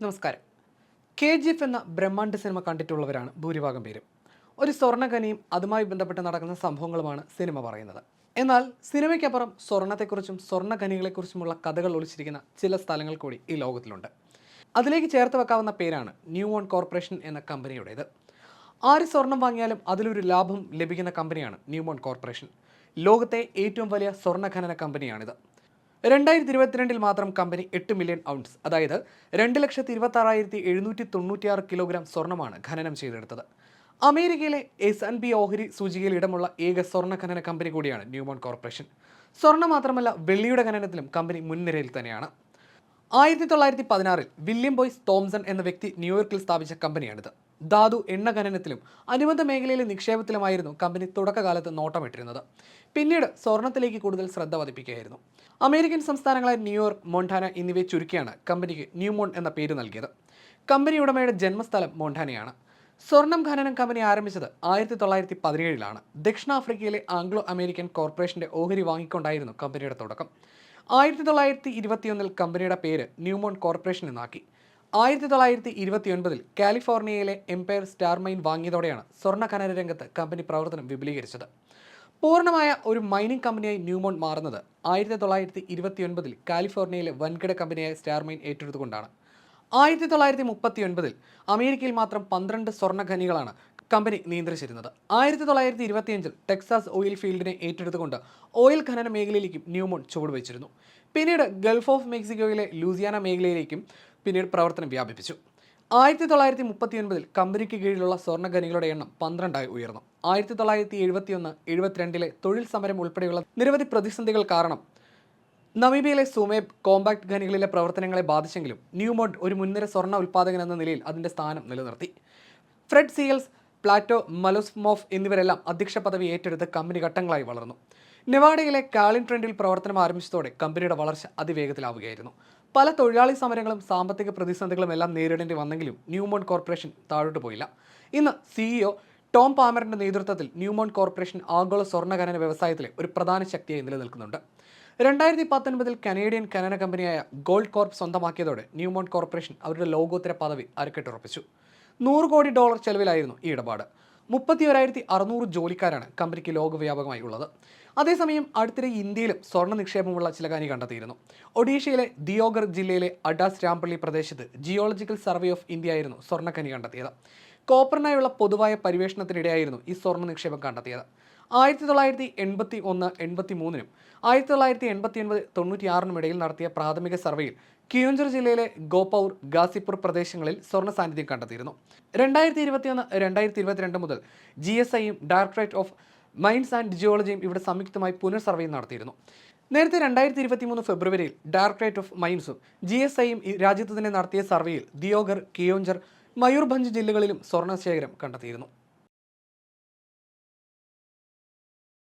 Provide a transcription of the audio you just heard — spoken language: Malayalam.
നമസ്കാരം. കെ ജി എഫ് എന്ന ബ്രഹ്മാണ്ഡ സിനിമ കണ്ടിട്ടുള്ളവരാണ് ഭൂരിഭാഗം പേരും. ഒരു സ്വർണഖനിയും അതുമായി ബന്ധപ്പെട്ട് നടക്കുന്ന സംഭവങ്ങളുമാണ് സിനിമ പറയുന്നത്. എന്നാൽ സിനിമയ്ക്കപ്പുറം സ്വർണത്തെക്കുറിച്ചും സ്വർണഖനികളെക്കുറിച്ചുമുള്ള കഥകൾ ഒളിച്ചിരിക്കുന്ന ചില സ്ഥലങ്ങൾ കൂടി ഈ ലോകത്തിലുണ്ട്. അതിലേക്ക് ചേർത്ത് വെക്കാവുന്ന പേരാണ് ന്യൂ ഓൺ കോർപ്പറേഷൻ എന്ന കമ്പനിയുടേത്. ആര് സ്വർണം വാങ്ങിയാലും അതിലൊരു ലാഭം ലഭിക്കുന്ന കമ്പനിയാണ് ന്യൂ ന്യൂമോൺ കോർപ്പറേഷൻ. ലോകത്തെ ഏറ്റവും വലിയ സ്വർണഖനന കമ്പനിയാണിത്. രണ്ടായിരത്തി ഇരുപത്തിരണ്ടിൽ മാത്രം കമ്പനി എട്ട് മില്യൺ ഔൺസ് അതായത് രണ്ട് ലക്ഷത്തി ഇരുപത്തി ആറായിരത്തി എഴുന്നൂറ്റി തൊണ്ണൂറ്റിയാറ് കിലോഗ്രാം സ്വർണമാണ് ഖനനം ചെയ്തെടുത്തത്. അമേരിക്കയിലെ എസ് എൻ ബി ഓഹരി സൂചികയിൽ ഇടമുള്ള ഏക സ്വർണ ഖനന കമ്പനി കൂടിയാണ് ന്യൂമോൺ കോർപ്പറേഷൻ. സ്വർണം മാത്രമല്ല വെള്ളിയുടെ ഖനനത്തിലും കമ്പനി മുൻനിരയിൽ തന്നെയാണ്. ആയിരത്തി തൊള്ളായിരത്തി പതിനാറിൽ വില്യം ബോയ്സ് തോംസൺ എന്ന വ്യക്തി ന്യൂയോർക്കിൽ സ്ഥാപിച്ച കമ്പനിയാണിത്. ധാതു എണ്ണ ഖനനത്തിലും അനുബന്ധ മേഖലയിലെ നിക്ഷേപത്തിലുമായിരുന്നു കമ്പനി തുടക്കകാലത്ത് നോട്ടമിട്ടിരുന്നത്. പിന്നീട് സ്വർണത്തിലേക്ക് കൂടുതൽ ശ്രദ്ധ പതിപ്പിക്കുകയായിരുന്നു. അമേരിക്കൻ സംസ്ഥാനങ്ങളായ ന്യൂയോർക്ക് മോണ്ടാന എന്നിവയെ ചുരുക്കിയാണ് കമ്പനിക്ക് ന്യൂമോൺ എന്ന പേര് നൽകിയത്. കമ്പനി ഉടമയുടെ ജന്മസ്ഥലം മോണ്ടാനയാണ്. സ്വർണം ഖനനം കമ്പനി ആരംഭിച്ചത് ആയിരത്തി തൊള്ളായിരത്തി പതിനേഴിലാണ് ദക്ഷിണാഫ്രിക്കയിലെ ആംഗ്ലോ അമേരിക്കൻ കോർപ്പറേഷന്റെ ഓഹരി വാങ്ങിക്കൊണ്ടായിരുന്നു കമ്പനിയുടെ തുടക്കം. ആയിരത്തി തൊള്ളായിരത്തി ഇരുപത്തിയൊന്നിൽ കമ്പനിയുടെ പേര് ന്യൂമോൺ കോർപ്പറേഷൻ എന്നാക്കി. ആയിരത്തി തൊള്ളായിരത്തി ഇരുപത്തിയൊൻപതിൽ കാലിഫോർണിയയിലെ എംപയർ സ്റ്റാർ മൈൻ വാങ്ങിയതോടെയാണ് സ്വർണ ഖനന രംഗത്ത് കമ്പനി പ്രവർത്തനം വിപുലീകരിച്ചത്. പൂർണമായ ഒരു മൈനിങ് കമ്പനിയായി ന്യൂമോൺ മാറുന്നത് ആയിരത്തി തൊള്ളായിരത്തി ഇരുപത്തിയൊൻപതിൽ കാലിഫോർണിയയിലെ വൻകിട കമ്പനിയായ സ്റ്റാർ മൈൻ ഏറ്റെടുത്തുകൊണ്ടാണ്. ആയിരത്തി തൊള്ളായിരത്തി മുപ്പത്തി ഒൻപതിൽ അമേരിക്കയിൽ മാത്രം പന്ത്രണ്ട് സ്വർണ ഖനികളാണ് കമ്പനി നിയന്ത്രിച്ചിരുന്നത്. ആയിരത്തി തൊള്ളായിരത്തി ഇരുപത്തിയഞ്ചിൽ ടെക്സാസ് ഓയിൽ ഫീൽഡിനെ ഏറ്റെടുത്തുകൊണ്ട് ഓയിൽ ഖനന മേഖലയിലേക്കും ന്യൂമോൺ ചുവടുവെച്ചിരുന്നു. പിന്നീട് ഗൾഫ് ഓഫ് മെക്സിക്കോയിലെ ലൂസിയാന മേഖലയിലേക്കും പിന്നീട് പ്രവർത്തനം വ്യാപിപ്പിച്ചു. ആയിരത്തി തൊള്ളായിരത്തി മുപ്പത്തി ഒൻപതിൽ കമ്പനിക്ക് കീഴിലുള്ള സ്വർണഖനികളുടെ എണ്ണം പന്ത്രണ്ടായി ഉയർന്നു. ആയിരത്തി തൊള്ളായിരത്തി എഴുപത്തിയൊന്ന് എഴുപത്തിരണ്ടിലെ തൊഴിൽ സമരം ഉൾപ്പെടെയുള്ള നിരവധി പ്രതിസന്ധികൾ കാരണം നമീബിയയിലെ സുമേബ് കോമ്പാക്ട് ഖനികളിലെ പ്രവർത്തനങ്ങളെ ബാധിച്ചെങ്കിലും ന്യൂമോഡ് ഒരു മുൻനിര സ്വർണ ഉൽപ്പാദകൻ എന്ന നിലയിൽ അതിന്റെ സ്ഥാനം നിലനിർത്തി. ഫ്രെഡ് സിയൽസ് പ്ലാറ്റോ മലോസ്മോഫ് എന്നിവരെല്ലാം അധ്യക്ഷ പദവി ഏറ്റെടുത്ത് കമ്പനി ഘട്ടങ്ങളായി വളർന്നു. നെവാഡയിലെ കാളിൻ ട്രെൻഡിൽ പ്രവർത്തനം ആരംഭിച്ചതോടെ കമ്പനിയുടെ വളർച്ച അതിവേഗത്തിലാവുകയായിരുന്നു. പല തൊഴിലാളി സമരങ്ങളും സാമ്പത്തിക പ്രതിസന്ധികളും എല്ലാം നേരിടേണ്ടി വന്നെങ്കിലും ന്യൂമോൺ കോർപ്പറേഷൻ താഴോട്ട് പോയില്ല. ഇന്ന് സിഇഒ ടോം പാമറിന്റെ നേതൃത്വത്തിൽ ന്യൂമോൺ കോർപ്പറേഷൻ ആഗോള സ്വർണഖനന വ്യവസായത്തിലെ ഒരു പ്രധാന ശക്തിയായി നിലനിൽക്കുന്നുണ്ട്. രണ്ടായിരത്തി പത്തൊൻപതിൽ കനേഡിയൻ ഖനന കമ്പനിയായ ഗോൾഡ് കോർപ്പ് സ്വന്തമാക്കിയതോടെ ന്യൂമോൺ കോർപ്പറേഷൻ അവരുടെ ലോകോത്തര പദവി അരക്കെട്ടുറപ്പിച്ചു. നൂറ് കോടി ഡോളർ ചെലവിലായിരുന്നു ഈ ഇടപാട്. മുപ്പത്തി ഒരായിരത്തി അറുന്നൂറ് ജോലിക്കാരാണ് കമ്പനിക്ക് ലോകവ്യാപകമായി ഉള്ളത്. അതേസമയം അടുത്തിടെ ഇന്ത്യയിലും സ്വർണ നിക്ഷേപമുള്ള ചില കാനി കണ്ടെത്തിയിരുന്നു. ഒഡീഷയിലെ ദിയോഗർ ജില്ലയിലെ അഡാസ് രാംപള്ളി പ്രദേശത്ത് ജിയോളജിക്കൽ സർവേ ഓഫ് ഇന്ത്യ ആയിരുന്നു സ്വർണക്കനി കണ്ടെത്തിയത്. കോപ്പറിനായുള്ള പൊതുവായ പരിവേഷണത്തിനിടെയായിരുന്നു ഈ സ്വർണ നിക്ഷേപം കണ്ടെത്തിയത്. ആയിരത്തി തൊള്ളായിരത്തി എൺപത്തി ഒന്ന് എൺപത്തി മൂന്നിനും ആയിരത്തി തൊള്ളായിരത്തി എൺപത്തി ഒൻപത് തൊണ്ണൂറ്റിയാറിനും ഇടയിൽ നടത്തിയ പ്രാഥമിക സർവേയിൽ കിയോഞ്ചർ ജില്ലയിലെ ഗോപൌർ ഗാസിപ്പൂർ പ്രദേശങ്ങളിൽ സ്വർണ സാന്നിധ്യം കണ്ടെത്തിയിരുന്നു. രണ്ടായിരത്തി ഇരുപത്തിയൊന്ന് രണ്ടായിരത്തി ഇരുപത്തിരണ്ട് മുതൽ ജി എസ് ഐയും ഡയറക്ടറേറ്റ് ഓഫ് മൈൻസ് ആൻഡ് ജിയോളജിയും ഇവിടെ സംയുക്തമായി പുനർ സർവേ നടത്തിയിരുന്നു. നേരത്തെ രണ്ടായിരത്തി ഇരുപത്തി മൂന്ന് ഫെബ്രുവരിയിൽ ഡയറക്ടറേറ്റ് ഓഫ് മൈൻസും ജി എസ് ഐയും രാജ്യത്ത് തന്നെ നടത്തിയ സർവേയിൽ ദിയോഗർ കിയോഞ്ചർ മയൂർഭഞ്ച് ജില്ലകളിലും സ്വർണശേഖരം കണ്ടെത്തിയിരുന്നു